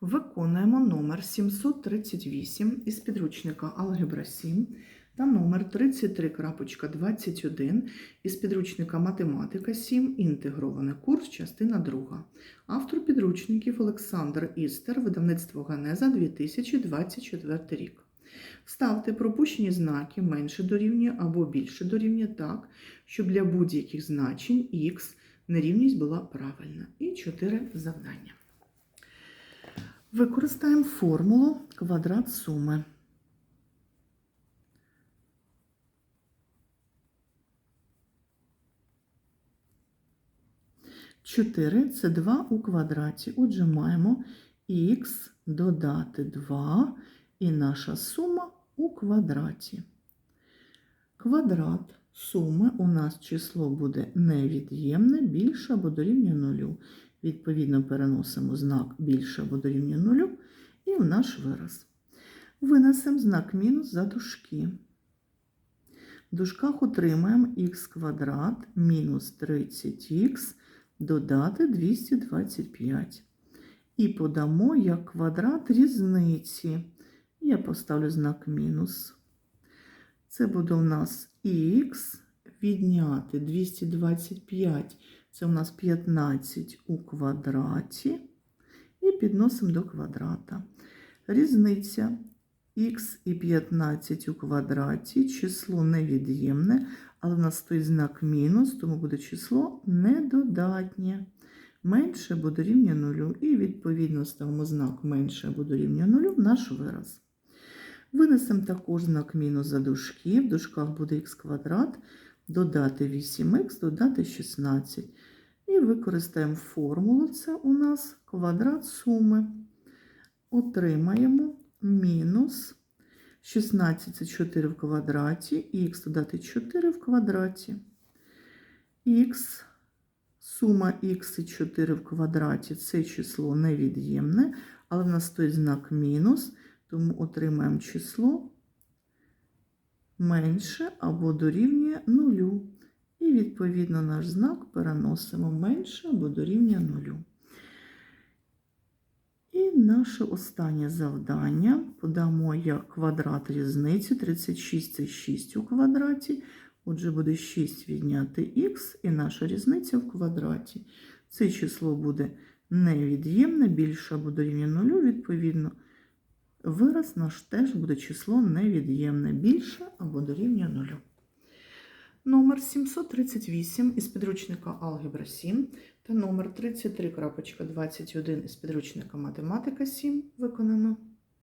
Виконуємо номер 738 із підручника Алгебра 7 та номер 33.21 із підручника Математика 7. Інтегрований курс, частина 2. Автор підручників Олександр Істер, видавництво Ганеза 2024 рік. Ставте пропущені знаки менше дорівнює або більше дорівнює так, щоб для будь-яких значень х нерівність була правильна. І 4 завдання. Використаємо формулу квадрат суми. Чотири це 2 у квадраті. Отже, маємо х додати 2 і наша сума у квадраті. Квадрат суми у нас число буде невід'ємне, більше або дорівнює нулю. Відповідно, переносимо знак більше або дорівнює нулю і в наш вираз. Винесемо знак мінус за дужки. В дужках отримаємо х квадрат мінус 30х додати 225. І подамо як квадрат різниці. Я поставлю знак мінус. Це буде у нас х відняти 225. Це у нас 15 у квадраті. І підносимо до квадрата. Різниця х і 15 у квадраті, число невід'ємне, але в нас стоїть знак мінус, тому буде число недодатнє. Менше або дорівнює нулю. І відповідно ставимо знак менше або дорівнює нулю в наш вираз. Винесемо також знак мінус за дужки. В дужках буде х квадрат, додати 8х, додати 16. І використаємо формулу. Це у нас квадрат суми. Отримаємо мінус 16 це 4 в квадраті, і х додати 4 в квадраті. Х, сума х і 4 в квадраті це число невід'ємне, але в нас стоїть знак мінус, тому отримаємо число менше або дорівнює нулю. І, відповідно, наш знак переносимо менше або дорівнює нулю. І наше останнє завдання подамо як квадрат різниці. 36 це 6 у квадраті. Отже, буде 6 відняти х, і наша різниця в квадраті. Це число буде невід'ємне, більше або дорівнює нулю, відповідно. Вираз наш теж буде число невід'ємне, більше або дорівнює нулю. Номер 738 із підручника Алгебра 7 та номер 33.21 із підручника Математика 7 виконано.